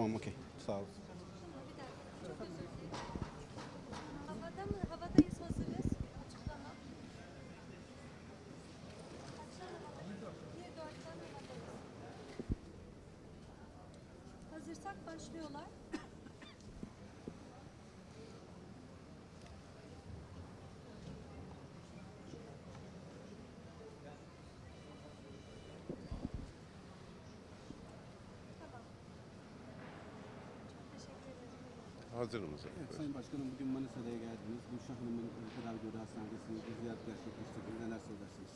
Tamam okey. Sağ ol. Havada mı? Havadayız hazırız. Açıklama. Kaçtan havadayız? Bir dörtten havadayız. Hazırsak başlıyorlar. Hazırımız. Evet, Sayın Başkanım bugün Manisa'ya geldiniz. Gülşah Hanım'ın e, tedavi gördüğü hastanesini bir ziyaret gerçekleştirdiniz. Neler söylersiniz?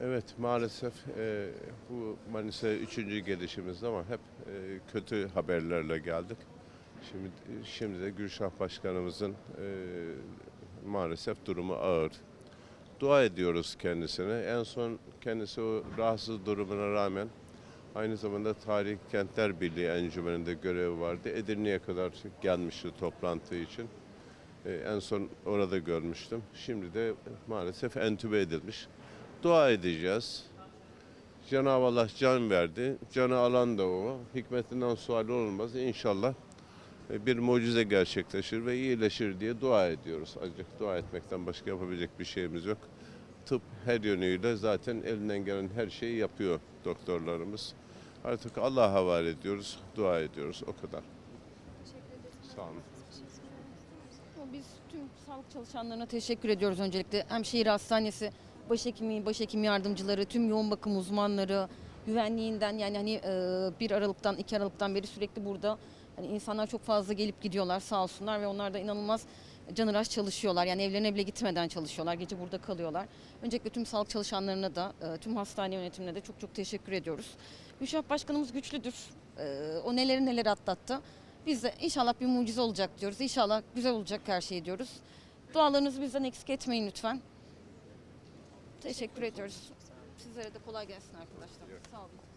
Evet maalesef e, bu Manisa üçüncü gelişimiz ama hep e, kötü haberlerle geldik. Şimdi şimdi de Gülşah Başkanımızın e, maalesef durumu ağır. Dua ediyoruz kendisine. En son kendisi o rahatsız durumuna rağmen aynı zamanda Tarihi Kentler Birliği Encümeni'nde görevi vardı. Edirne'ye kadar gelmişti toplantı için. E, en son orada görmüştüm. Şimdi de maalesef entübe edilmiş. Dua edeceğiz. Cenab-ı Allah can verdi. Canı alan da o. Hikmetinden sual olmaz. İnşallah e, bir mucize gerçekleşir ve iyileşir diye dua ediyoruz. Ancak dua etmekten başka yapabilecek bir şeyimiz yok. Tıp her yönüyle zaten elinden gelen her şeyi yapıyor doktorlarımız. Artık Allah'a havale ediyoruz, dua ediyoruz o kadar. Sağ olun. Bir? Biz tüm sağlık çalışanlarına teşekkür ediyoruz öncelikle. Hemşehir Hastanesi, başhekimi, başhekim yardımcıları, tüm yoğun bakım uzmanları, güvenliğinden yani hani e, 1 Aralık'tan 2 Aralık'tan beri sürekli burada hani insanlar çok fazla gelip gidiyorlar sağ olsunlar ve onlar da inanılmaz canıraş çalışıyorlar. Yani evlerine bile gitmeden çalışıyorlar. Gece burada kalıyorlar. Öncelikle tüm sağlık çalışanlarına da, e, tüm hastane yönetimine de çok çok teşekkür ediyoruz. Gülşah Başkanımız güçlüdür. E, O neleri neler atlattı. Biz de inşallah bir mucize olacak diyoruz. İnşallah güzel olacak her şey diyoruz. Dualarınızı bizden eksik etmeyin lütfen. Teşekkür ediyoruz. Sizlere de kolay gelsin arkadaşlar. Sağ olun.